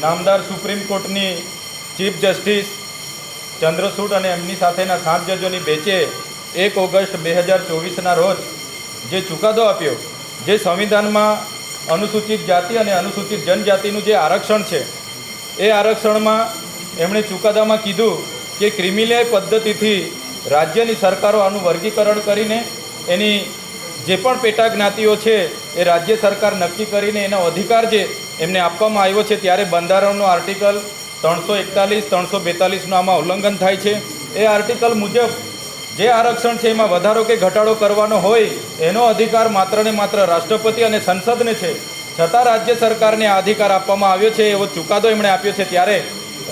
નામદાર સુપ્રીમ કોર્ટની chief justice Chandrachud અને એમની સાથેના સાત જજોની બેચે એક ઓગસ્ટ બે હજાર ચોવીસના રોજ જે ચુકાદો આપ્યો, જે સંવિધાનમાં અનુસૂચિત જાતિ અને અનુસૂચિત જનજાતિનું જે આરક્ષણ છે, એ આરક્ષણમાં એમણે ચુકાદામાં કીધું કે ક્રિમિનલ પદ્ધતિથી રાજ્યની સરકારો આનું વર્ગીકરણ કરીને એની જે પણ પેટા જ્ઞાતિઓ છે, એ રાજ્ય સરકાર નક્કી કરીને એનો અધિકાર જે એમને આપવામાં આવ્યો છે ત્યારે બંધારણનો આર્ટિકલ ત્રણસો એકતાલીસ, ત્રણસો બેતાલીસનું આમાં ઉલ્લંઘન થાય છે. એ આર્ટિકલ મુજબ જે આરક્ષણ છે એમાં વધારો કે ઘટાડો કરવાનો હોય, એનો અધિકાર માત્ર ને માત્ર રાષ્ટ્રપતિ અને સંસદને છે. છતાં રાજ્ય સરકારને આ અધિકાર આપવામાં આવ્યો છે એવો ચુકાદો એમણે આપ્યો છે ત્યારે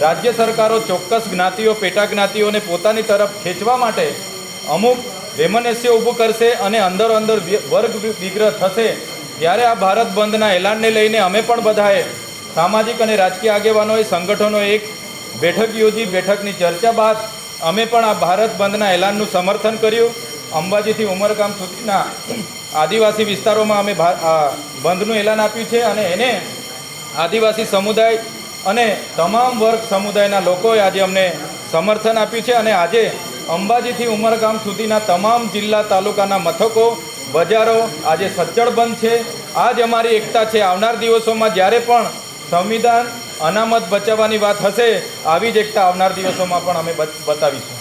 રાજ્ય સરકારો ચોક્કસ જ્ઞાતિઓ પેટા જ્ઞાતિઓને પોતાની તરફ ખેંચવા માટે અમુક વેમનસ્ય ઊભું કરશે અને અંદરો અંદર વર્ગ વિગ્રહ થશે. ત્યારે આ ભારત બંધના એલાનને લઈને અમે પણ બધાએ સામાજિક અને રાજકીય આગેવાનોએ સંગઠનો એક બેઠક યોજી બેઠકની ચર્ચા બાદ અમે પણ આ ભારત બંધના એલાનનું સમર્થન કર્યું. અંબાજીથી ઉમરગામ સુધીના આદિવાસી વિસ્તારોમાં અમે બંધનું એલાન આપ્યું છે અને એને આદિવાસી સમુદાય અને તમામ વર્ગ સમુદાયના લોકોએ આજે અમને સમર્થન આપ્યું છે અને આજે અંબાજીથી ઉમરગામ સુધીના તમામ જિલ્લા તાલુકાના મથકો બજારો આજે સચ્ચળ બંધ છે. આ જ અમારી એકતા છે. આવનાર દિવસોમાં જ્યારે પણ સંવિધાન અનામત બચાવવાની વાત હશે, આવી જ એકતા આવનાર દિવસોમાં પણ અમે બતાવીશું.